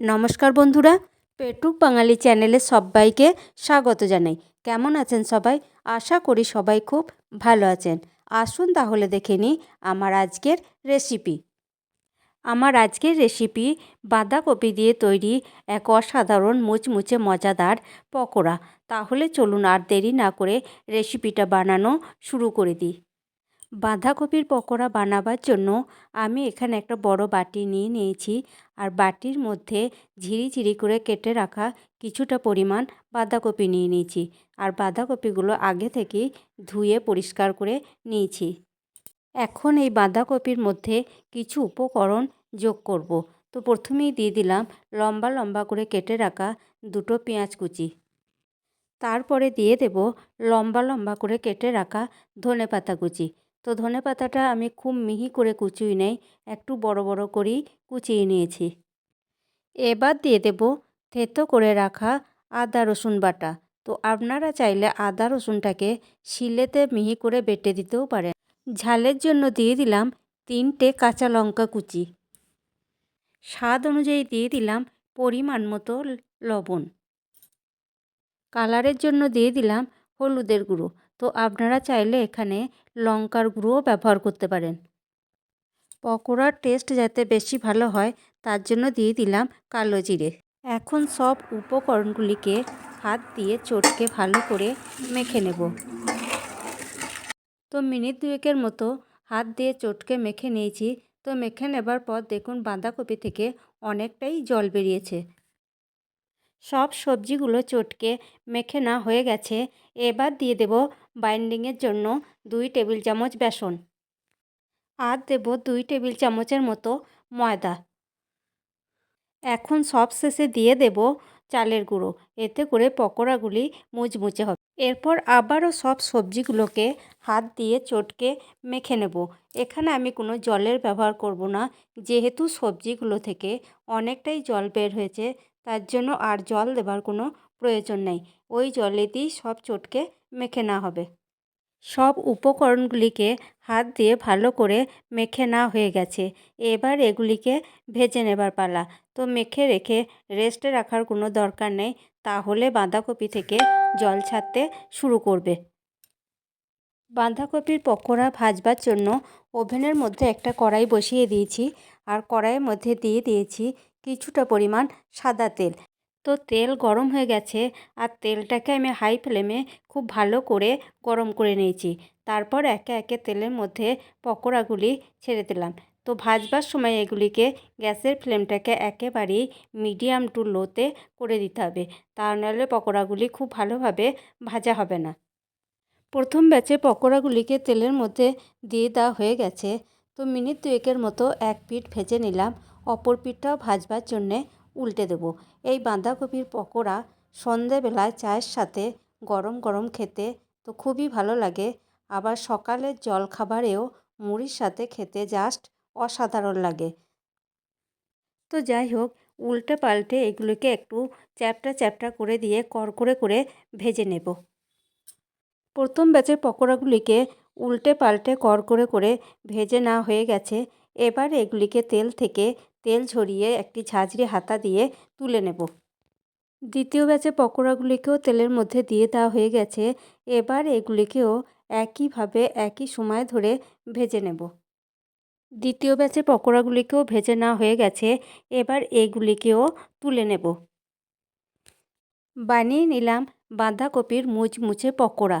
নমস্কার বন্ধুরা, পেটুক বাঙালি চ্যানেলে সবাইকে স্বাগত জানাই। কেমন আছেন সবাই? আশা করি সবাই খুব ভালো আছেন। আসুন তাহলে দেখে নিই আমার আজকের রেসিপি। আমার আজকের রেসিপি বাঁধাকপি দিয়ে তৈরি এক অসাধারণ মুচমুচে মজাদার পকোড়া। তাহলে চলুন আর দেরি না করে রেসিপিটা বানানো শুরু করে দিই। বাঁধাকপির পকোড়া বানাবার জন্য আমি এখানে একটা বড় বাটি নিয়ে নিয়েছি। আর বাটির মধ্যে ঝিরি ঝিরি করে কেটে রাখা কিছুটা পরিমাণ বাঁধাকপি নিয়ে নিয়েছি। আর বাঁধাকপিগুলো আগে থেকেই ধুয়ে পরিষ্কার করে নিয়েছি। এখন এই বাঁধাকপির মধ্যে কিছু উপকরণ যোগ করব। তো প্রথমেই দিয়ে দিলাম লম্বা লম্বা করে কেটে রাখা দুটো পেঁয়াজ কুচি। তারপরে দিয়ে দেব লম্বা লম্বা করে কেটে রাখা ধনে পাতা কুচি। তো ধনে পাতাটা আমি খুব মিহি করে কুচিয়ে নেই, একটু বড় বড় করেই কুচিয়ে নিয়েছি। এবার দিয়ে দেব থেতো করে রাখা আদা রসুন বাটা। তো আপনারা চাইলে আদা রসুনটাকে শিলেতে মিহি করে বেটে দিতেও পারেন। ঝালের জন্য দিয়ে দিলাম তিনটে কাঁচা লঙ্কা কুচি। স্বাদ অনুযায়ী দিয়ে দিলাম পরিমাণ মতো লবণ। কালারের জন্য দিয়ে দিলাম হলুদের গুঁড়ো। তো আপনারা চাইলে এখানে লঙ্কার গুঁড়োও ব্যবহার করতে পারেন। পকোড়ার টেস্ট যাতে বেশি ভালো হয়, তার জন্য দিয়ে দিলাম কালো জিরে। এখন সব উপকরণগুলিকে হাত দিয়ে চটকে ভালো করে মেখে নেব। তো মিনিট দুয়েকের মতো হাত দিয়ে চটকে মেখে নিয়েছি। তো মেখে নেবার পর দেখুন বাঁধাকপি থেকে অনেকটাই জল বেরিয়েছে। সব সবজিগুলো চটকে মেখে না হয়ে গেছে। এবার দিয়ে দেব বাইন্ডিংয়ের জন্য দুই টেবিল চামচ বেসন। আর দেব দুই টেবিল চামচের মতো ময়দা। এখন সব শেষে দিয়ে দেব চালের গুঁড়ো। এতে করে পকোড়াগুলি মুচমুচে হবে। এরপর আবারও সব সবজিগুলোকে হাত দিয়ে চটকে মেখে নেব। এখানে আমি কোনো জলের ব্যবহার করব না, যেহেতু সবজিগুলো থেকে অনেকটাই জল বের হয়েছে, তার জন্য আর জল দেবার কোনো প্রয়োজন নেই। ওই জলেতেই সব চটকে মেখে না হবে। সব উপকরণগুলিকে হাত দিয়ে ভালো করে মেখে না হয়ে গেছে। এবার এগুলিকে ভেজে নেবার পালা। তো মেখে রেখে রেস্টে রাখার কোনো দরকার নেই। তাহলে বাঁধাকপি থেকে জল ছাড়তে শুরু করবে। বাঁধাকপির পকোড়া ভাজবার জন্য ওভেনের মধ্যে একটা কড়াই বসিয়ে দিয়েছি। আর কড়াইয়ের মধ্যে দিয়ে দিয়েছি কিছুটা পরিমাণ সাদা তেল। তো তেল গরম হয়ে গেছে আর তেলটাকে আমি হাই ফ্লেমে খুব ভালো করে গরম করে নিয়েছি। তারপর একে একে তেলের মধ্যে পকোড়াগুলি ছেড়ে দিলাম। তো ভাজবার সময় এগুলিকে গ্যাসের ফ্লেমটাকে একেবারেই মিডিয়াম টু লোতে করে দিতে হবে। তা নাহলে পকোড়াগুলি খুব ভালোভাবে ভাজা হবে না। প্রথম ব্যাচে পকোড়াগুলিকে তেলের মধ্যে দিয়ে দেওয়া হয়ে গেছে। তো মিনিট দুয়েকের মতো এক পিঠ ভেজে নিলাম। অপর পিঠটাও ভাজবার জন্যে উল্টে দেব। এই বাঁধাকপির পকোড়া সন্ধেবেলায় চায়ের সাথে গরম গরম খেতে তো খুবই ভালো লাগে। আবার সকালের জলখাবারেও মুড়ির সাথে খেতে জাস্ট অসাধারণ লাগে। তো যাই হোক, উল্টে পাল্টে এগুলোকে একটু চ্যাপটা চ্যাপটা করে দিয়ে করকরে করে ভেজে নেব। প্রথম ব্যাচের পকোড়াগুলিকে উল্টে পাল্টে করকরে করে ভেজে না হয়ে গেছে। এবার এগুলিকে তেল থেকে তেল ঝরিয়ে একটি ঝাঁঝরি হাতা দিয়ে তুলে নেব। দ্বিতীয় ব্যাচে পকোড়াগুলিকেও তেলের মধ্যে দিয়ে দেওয়া হয়ে গেছে। এবার এগুলিকেও একইভাবে একই সময় ধরে ভেজে নেব। দ্বিতীয় ব্যাচে পকোড়াগুলিকেও ভেজে নেওয়া হয়ে গেছে। এবার এগুলিকেও তুলে নেব। বানিয়ে নিলাম বাঁধাকপির মুচমুচে পকোড়া।